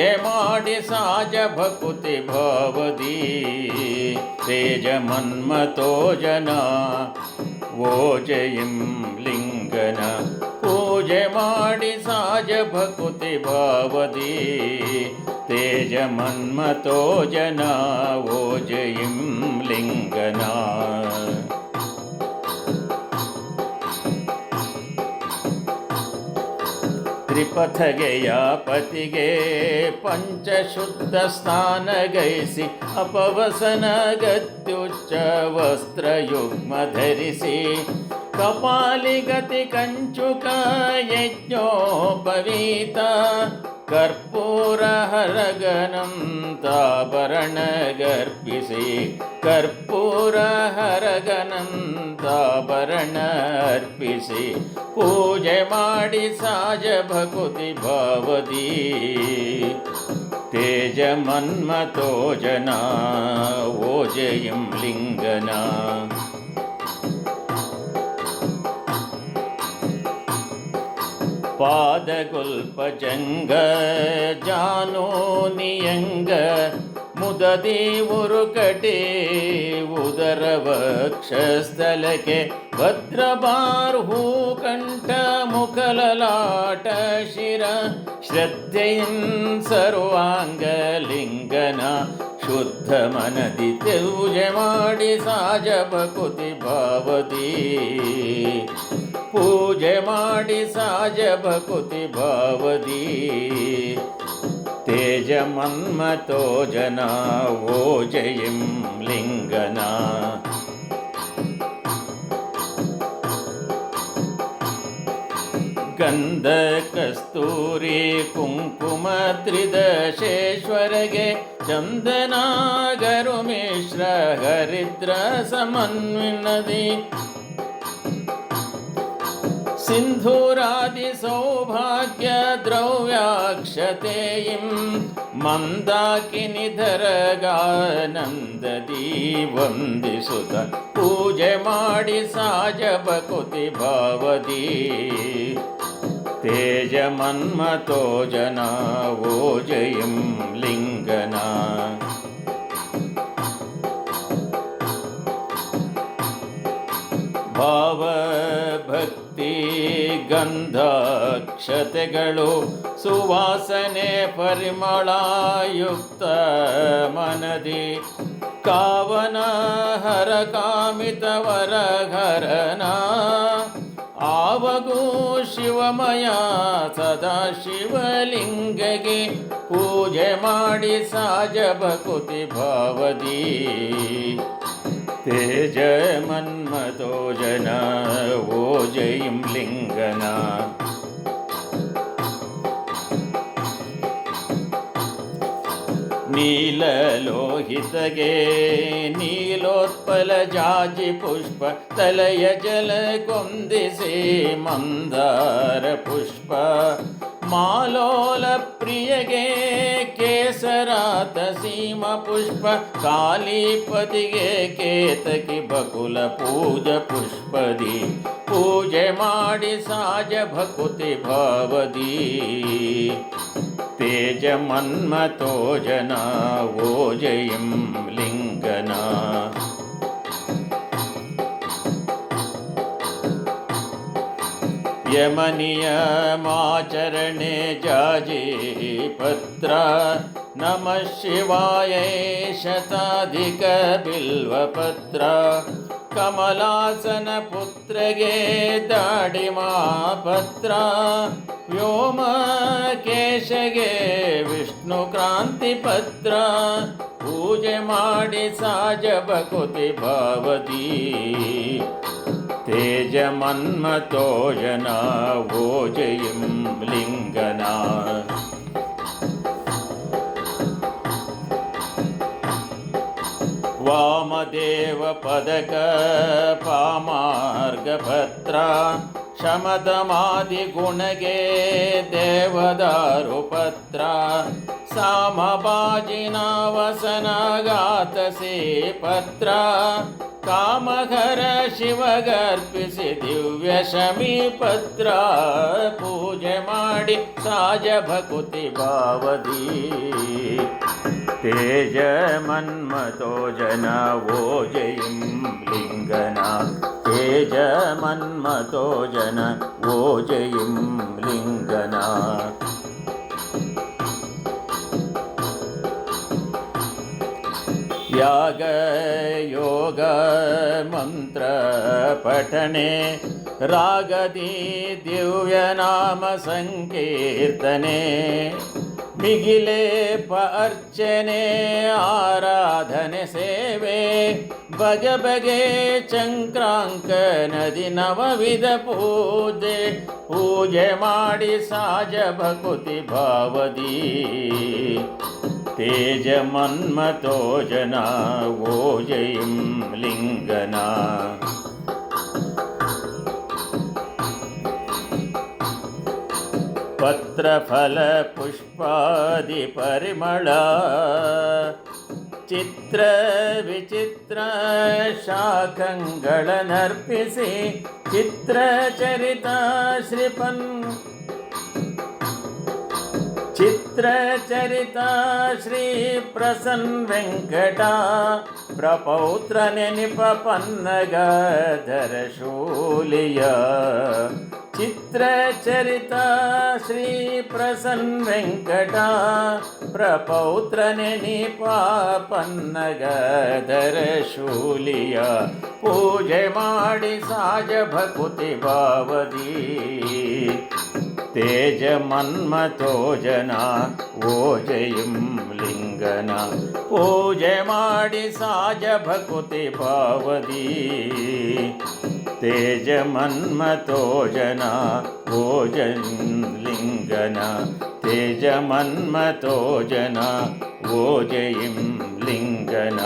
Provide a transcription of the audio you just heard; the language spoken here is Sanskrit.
जयमाडि साज भकुति भावदी तेजमन्मतो जना वो जयिं लिङ्गना ओ जमाडि साज भकुति भावदी तेजमन्मतो जना वो जयिं लिङ्गना ತ್ರಿಪಥಗೆಯ ಪತಿಗೆ ಪಂಚಶುದ್ಧ ಸ್ನಾನ ಗೈಸಿ ಅಪವಸನ ಗತ್ಯುಚ್ಚ ವಸ್ತ್ರಯುಗ್ಮ ಧರಿಸಿ. ಕಪಾಲಿಗತಿ ಕಂಚುಕ ಯಜ್ಞೋಪವೀತ ಕರ್ಪೂರ ಹರಗನಂತಾಭರಣ ಗರ್ಪಿಸಿ. ಕರ್ಪೂರ ಹರಗನಂತಾಭರಣ ಅರ್ಪಿಸಿ ಪೂಜೆ ಮಾಡಿ ಸಾಜ ಭಕುತಿ ಭವದಿ ತೇಜ ಮನ್ಮತೋ ಜನ ಓಜಯಂ ಲಿಂಗನ ಪಾದಗುಲ್ಪಜಂಗ ಜಾನೋನಿಯಂಗ ಮುದದಿ ಉರುಕಟೆ ಉದರ ವಕ್ಷಸ್ಥಲಕ್ಕೆ ಭದ್ರಬಾರ್ಹೂ ಕಂಠ ಮುಖಲಲಾಟ ಶಿರ ಶ್ರದ್ಧೆಯಿನ್ ಸರ್ವಾಂಗ ಲಿಂಗನ ಶುದ್ಧ ಮನದಿ ಪೂಜೆ ಮಾಡಿ ಸಾಜ ಭಕುತಿ ಭಾವದಿ. ಪೂಜೆ ಮಾಡಿ ಸಾಜ ಭಕುತಿ ಭಾವದಿ. ತೇಜ ಮನ್ಮತೋ ಜನ ಓಜಯಿಂ ಲಿಂಗನ ಗಂಧ ಕಸ್ತೂರಿ ಕುಂಕುಮ ತ್ರಿದಶೇಶ್ವರಗೆ ಚಂದನಾಗರು ಮಿಶ್ರ ಹರಿದ್ರ ಸಮನ್ವಿನದಿ सिन्धुरादिसौभाग्यद्रव्याक्षतेयीं मन्दाकिनिधरगानन्ददी वन्दिसुत पूजे माडि सा जपकुति भावती तेजमन्मतो जना ओजयिं लिङ्गना। भाव ಗಂಧಾಕ್ಷತೆಗಳು ಸುವಾಸನೆ ಪರಿಮಳಾಯುಕ್ತ ಮನದಿ. ಕಾವನ ಹರ ಕಾಮಿತವರ ಘರನ ಆವಗೂ ಶಿವಮಯ ಸದಾ ಶಿವಲಿಂಗಗೆ ಪೂಜೆ ಮಾಡಿ ಸಾಜ ಭಕುತಿ ಭಾವದಿ. ते मन्मतो जन वोजयिं लिङ्गना नीललोहितगे नीलोत्पलजाजिपुष्पतलयजलकुन्दिसे मन्दारपुष्प। मालोल प्रियगे केसरात सीम पुष्प कालीपतिगे केतकि बकुल पूज पुष्पदी पूजे माडि साज भकुति भवदी तेज मन्मतो जना वो जयं लिङ्गना यमनियमाचरणे जाजे पत्र नमः शिवायै शताधिकबिल्वपत्र कमलासनपुत्रगे दाडिमापत्र ವ್ಯೋಮಕೇಶಗೆ केशगे विष्णु ಪತ್ರ ಪೂಜೆ ಮಾಡಿ ಸಾಜ ಭಕುತಿ ಭಾವತಿ तेजमन्मतो जना भोजयं लिङ्गना वामदेवपदकपामार्गभद्रा शमदमादिगुणगे देवदारुपत्रा सामबाजिना वसनागातसे पत्रा ಗುಣಗೆ ದೇವದಾರು ಪತ್ರ ಸಾಮಬಾಜಿನ ವಸನಗಾತ ಸೇ ಪತ್ರ ಕಾಮಕರ ಶಿವಗರ್ಪಿಸಿ ದಿವ್ಯ ಶಮಿ ಪತ್ರ ಪೂಜೆ ಮಾಡಿ ಸಾಜ ಭಕುತಿ ಭಾವದಿ ತೇಜ ಮನ್ಮತೋ ಜನ ಓಜಯಿಂ ಲಿಂಗನ ತೇಜ ಮನ್ಮತೋ ಜನ ಓಜಯಿಂ ಲಿಂಗನ याग योग मंत्र पठने रागदी दिव्यनाम संकीर्तने मिगिले अर्चने आराधने सेवे ಬಗೆ ಬಗೆ ಚಂಕ್ರಾಂಕ ನದಿ ನವವಿಧ ಪೂಜೆ ಪೂಜೆ ಮಾಡಿ ಸಾಜ ಭಕುತಿ ಭಾವದಿ तेजमन्मतो जना वोजयिं लिङ्गना। पत्रफलपुष्पादिपरिमला चित्रविचित्रशाकङ्गळनर्पिसि चित्रचरिताश्रिपन् ಪ್ರಸನ್ ವೆಂಕಟ ಪ್ರಪೌತ್ರ ನೆನಿಪ ಪನ್ನಗಧರ ಶೂಲಿಯ ಪೂಜೆ ಮಾಡಿ ಸಾಜ ಭಕುತಿ ಭಾವದಿ ತೇಜ ಮನ್ಮತೋ ಜನ ಓಜಯಿಂ ಲಿಂಗನ ಪೂಜೆ ಮಾಡಿ ಸಾಜ ಭಕುತಿ ಭಾವದಿ ತೇಜ ಮನ್ಮತೋ ಜನ ಓಜಯಿಂ ಲಿಂಗನ ತೇಜ ಮನ್ಮತೋ ಜನ ಓಜಯಿಂ ಲಿಂಗನ